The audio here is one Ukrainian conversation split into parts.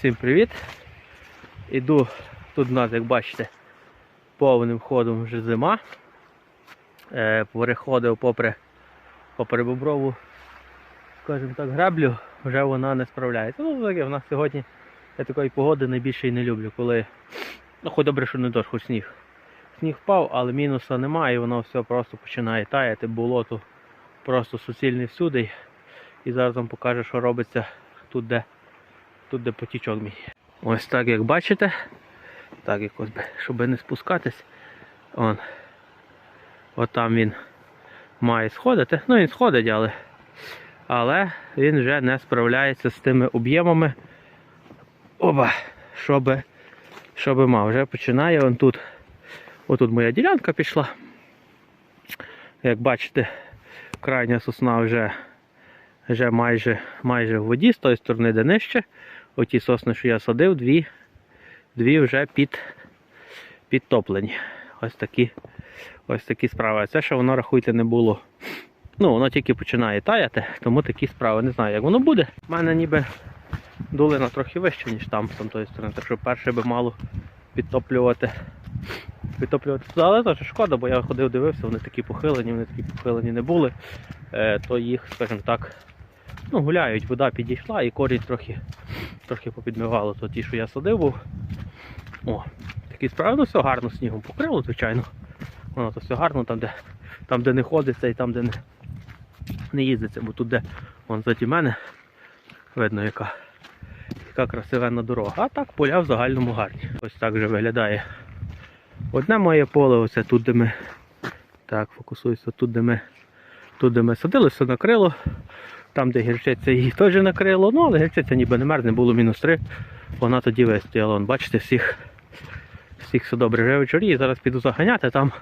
Всім привіт! Іду тут у нас, як бачите, повним ходом вже зима. Е, переходив попри, попри боброву, скажімо так, греблю, вже вона не справляється. Ну, таке, в нас сьогодні я такої погоди найбільше і не люблю, коли. Ну, хоч добре, що не дощ, хоч сніг. Сніг впав, але мінуса немає, і воно все просто починає таяти, болото просто суцільне всюди. І зараз вам покажу, що робиться тут, де тут де потічок мій. Ось так як бачите, так якось би, щоб не спускатись. Он. От там він має сходити. Ну він сходить, але, але він вже не справляється з тими об'ємами. Оба, щоб, щоб мав. Вже починає он тут. Отут моя ділянка пішла. Як бачите, крайня сосна вже вже майже, майже в воді, з тої сторони, де нижче. Оті сосни, що я садив, дві, дві вже під, підтоплені. Ось такі, ось такі справи. Це ще воно, рахуйте, не було. Ну, воно тільки починає таяти, тому такі справи. Не знаю, як воно буде. У мене ніби долина трохи вища, ніж там, там тої сторони. Так що перше би мало підтоплювати. Підтоплювати туди, але теж шкода, бо я ходив, дивився, вони такі похилені, вони такі похилені не були. Е, то їх, скажімо так, ну, гуляють, вода підійшла і корінь трохи, трохи попідмивало. То ті, що я садив був. О, такі справи, ну все гарно снігом покрило, звичайно. Воно то все гарно, там, де, там, де не ходиться і там, де не, не їздиться, бо тут де вон заді мене видно, яка, яка красивенна дорога. А так поля в загальному гарні. Ось так вже виглядає. Одне моє поле, оце тут, де ми. Так, фокусуюся, тут, де ми, тут, де ми садили, все накрило. Там, де гірчиця її теж накрило, ну але гірчиця ніби не мерзне, було мінус 3. Вона тоді вистояла. Вон, бачите, всіх, всіх все добре. Вже вечорі, зараз піду заганяти, там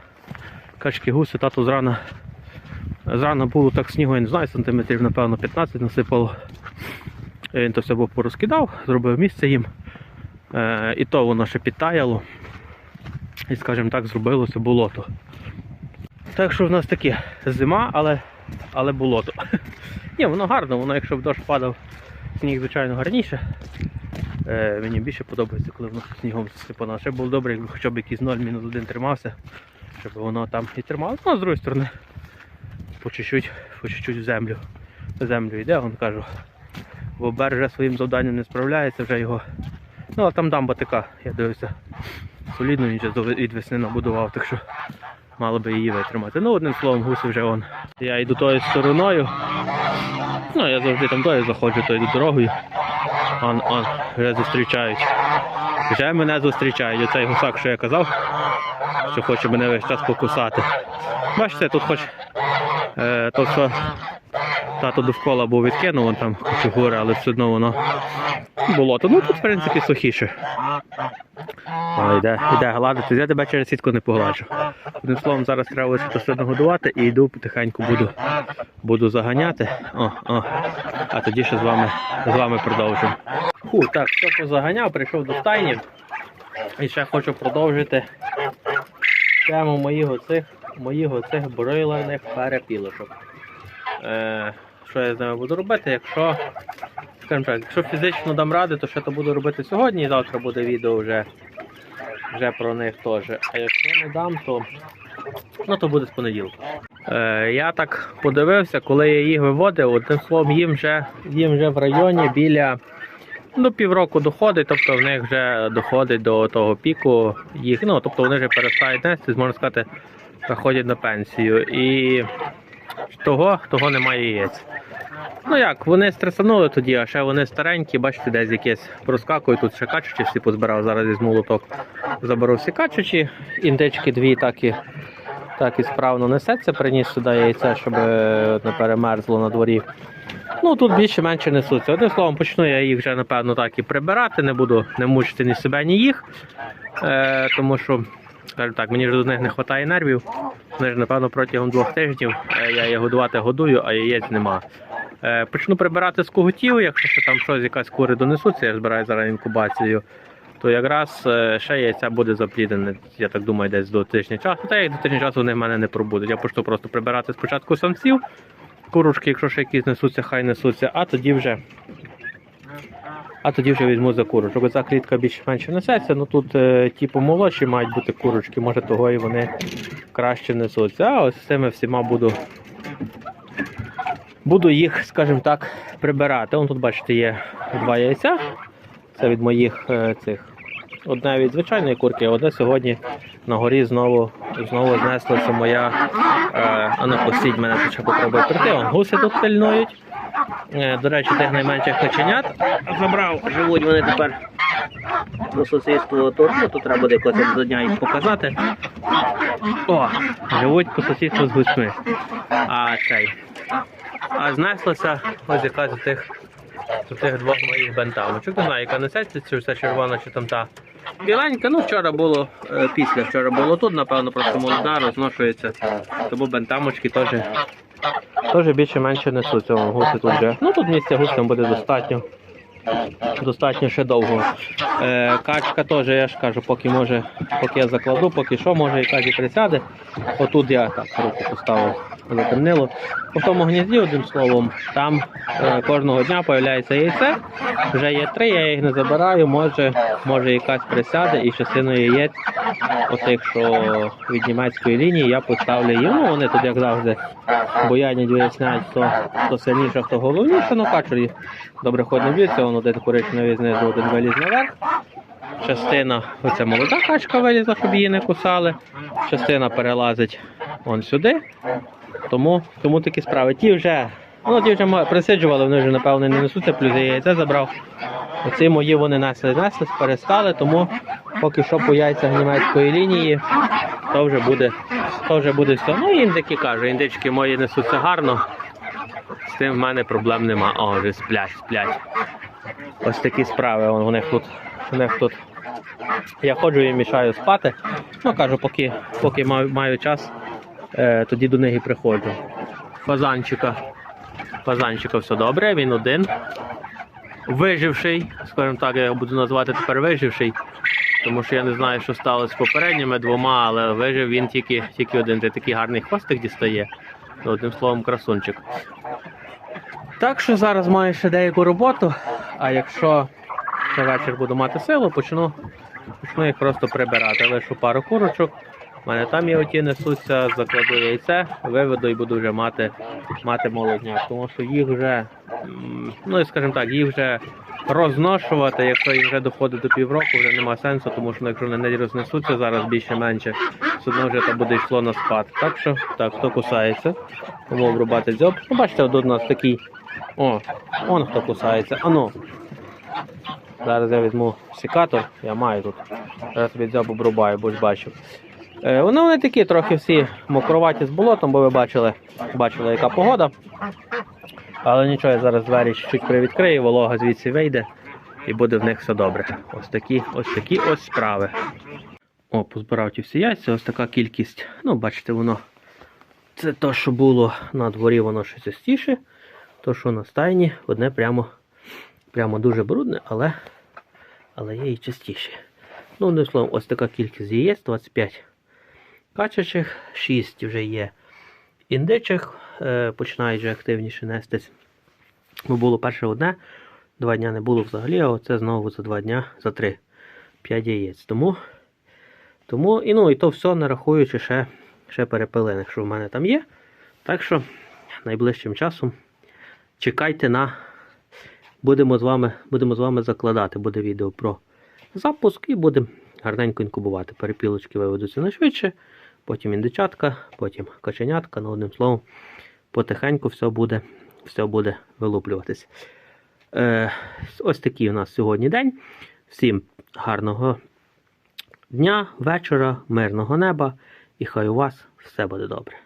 качки гуси, тато зрана. Зрана було так снігу, я не знаю, сантиметрів, напевно, 15 насипало. І Він то все був порозкидав, зробив місце їм. Е, і то воно ще підтаяло. І, скажімо так, зробилося болото. Так що в нас таке зима, але, але болото. Ні, воно гарно, воно якщо б дощ падав, сніг, звичайно, гарніше. Е, мені більше подобається, коли воно снігом засипано. Ще було добре, якби хоча б якийсь 0 мінус 1 тримався, щоб воно там і трималося. Ну, а з другої сторони, по чуть-чуть, в землю. В землю йде, он кажу. Бобер вже своїм завданням не справляється, вже його. Ну, а там дамба така, я дивився. Солідно він вже від весни набудував, так що мало би її витримати. Ну, одним словом, гуси вже он. Я йду тою стороною. Ну, я завжди там тою заходжу, то йду дорогою. Он, он, вже зустрічають. Вже мене зустрічають. Оцей гусак, що я казав, що хоче мене весь час покусати. Бачите, тут хоч е, то, що тато довкола був відкинув, вон там кучугури, але все одно воно болото. Ну тут, в принципі, сухіше. О, йде, йде гладити. Я тебе через сітку не погладжу. Одним словом, зараз треба ось це все нагодувати і йду потихеньку буду, буду заганяти. О, о. А тоді ще з вами, з вами продовжимо. Фу, так, все позаганяв, прийшов до стайні. І ще хочу продовжити тему моїх оцих, моїх оцих бройлерних перепілочок. Е, що я з ними буду робити, якщо, скажімо так, якщо фізично дам ради, то ще то буду робити сьогодні і завтра буде відео вже, вже про них теж. А якщо не дам, то, ну, то буде з понеділка. Е, я так подивився, коли я їх виводив, одним словом, їм вже, їм вже в районі біля до півроку доходить, тобто в них вже доходить до того піку їх, ну тобто вони вже перестають нести, можна сказати, заходять на пенсію. І того, того немає яєць. Ну як, вони стресанули тоді, а ще вони старенькі, бачите, десь якесь проскакують, тут ще качучі всі позбирав, зараз із молоток заберу всі качучі, індички дві так і, так і справно несеться, приніс сюди яйця, щоб е, не перемерзло на дворі. Ну тут більше-менше несуться. Одним словом, почну я їх вже, напевно, так і прибирати, не буду не мучити ні себе, ні їх. Е, тому що, скажімо так, мені вже до них не вистачає нервів. Вони ж, напевно, протягом двох тижнів е, я їх годувати годую, а яєць нема. Е, почну прибирати з когутів, якщо ще там щось, якась кури донесуться, я збираю зараз інкубацію, то якраз е, ще яйця буде запліднене, я так думаю, десь до тижня часу. Та як до тижня часу вони в мене не пробудуть. Я почну просто прибирати спочатку самців, курочки, якщо ще якісь несуться, хай несуться, а тоді вже. А тоді вже візьму за курочок. Оця клітка більш-менш несеться, ну тут е, ті помолодші мають бути курочки, може того і вони краще несуться. А ось з цими всіма буду, буду їх, скажімо так, прибирати. Вон тут, бачите, є два яйця. Це від моїх е, цих. Одне від звичайної курки, а одне сьогодні на горі знову, знову знеслася моя. Е, а ну мене, тут ще прийти. Вон, гуси тут пильнують. Е, До речі, тих найменших каченят забрав. Живуть вони тепер по сусідству тут. Ну, тут треба буде якось до дня їх показати. О, живуть по сусідству з гусьми. А цей. А знеслася ось якась з тих, з тих двох моїх бентамочок. Не знаю, яка несеться, чи це червона, чи там та біленька. Ну, вчора було е, після, вчора було тут, напевно, просто молода, розношується. Тому бентамочки теж більше-менше вон, гуси тут вже. Ну тут місця гусям буде достатньо. Достатньо ще довго. Е, качка теж, я ж кажу, поки може, поки я закладу, поки що, може якась і присяде. Отут я так руку поставив, затемнило. У тому гнізді, одним словом, там е, кожного дня з'являється яйце. Вже є три, я їх не забираю, може, може якась присяде і частину яєць, отих, що від німецької лінії, я поставлю їм. Ну, вони тут, як завжди, боянять виясняють, хто, хто сильніше, хто головніше, ну качурі добре ходно б'ються, воно один коричневий знизу, один виліз наверх. Частина, оця молода качка вилізла, щоб її не кусали. Частина перелазить вон сюди. Тому, тому такі справи. Ті вже, ну ті вже присиджували, вони вже напевно не несуться, плюс я яйце забрав. Оці мої вони несли, несли, перестали, тому поки що по яйцях німецької лінії, то вже буде, то вже буде все. Ну індики кажу, індички мої несуться гарно. З тим в мене проблем нема. О, вже сплять, сплять. Ось такі справи. Вон, у них тут, у них тут. Я ходжу і мішаю спати. Ну кажу, поки, поки маю, маю час, е, тоді до них і приходжу. Фазанчика. Фазанчика все добре, він один. Виживший, скажімо так, я його буду називати тепер виживший. Тому що я не знаю, що сталося з попередніми двома, але вижив він тільки, тільки один. Ти такий гарний хвостик дістає. Ну, Одним словом, красунчик. Так що зараз маю ще деяку роботу, а якщо ще вечір буду мати силу, почну, почну їх просто прибирати. Лишу пару курочок. У мене там є оті несуться, закладу яйце, виведу і буду вже мати, мати молодняк. Тому що їх вже, ну і скажімо так, їх вже розношувати, якщо їм вже доходить до півроку, вже нема сенсу, тому що ну, якщо вони не рознесуться зараз більше-менше, все одно вже там буде йшло на спад. Так що, так, хто кусається, тому обрубати дзьоб. Ну, бачите, тут у нас такий. О, он хто кусається. Ану. Зараз я візьму секатор, я маю тут. Зараз тобі дзьоб обрубаю, бо ж бачив. Е, вони, вони такі трохи всі мокроваті з болотом, бо ви бачили, бачили, яка погода. Але нічого, я зараз двері чуть привідкрию, волога звідси вийде і буде в них все добре. Ось такі, ось такі ось справи. О, позбирав ті всі яйця, ось така кількість. Ну, бачите, воно. Це то, що було на дворі, воно ще частіше. То, що на стайні, одне прямо, прямо дуже брудне, але, але є і частіше. Ну, одним словом, ось така кількість яєць, 25 качачих, 6 вже є індичих, е, починають вже активніше нестись. Бо було перше одне, два дня не було взагалі, а оце знову за два дня, за три, 5 яєць. Тому, тому і, ну, і то все не рахуючи ще, ще перепилиних, що в мене там є. Так що найближчим часом чекайте на. Будемо з вами, будемо з вами закладати. Буде відео про запуск і будемо гарненько інкубувати. Перепілочки виведуться найшвидше, потім індичатка, потім каченятка. Ну, одним словом, потихеньку все буде, все буде вилуплюватись. Е, ось такий у нас сьогодні день. Всім гарного дня, вечора, мирного неба і хай у вас все буде добре.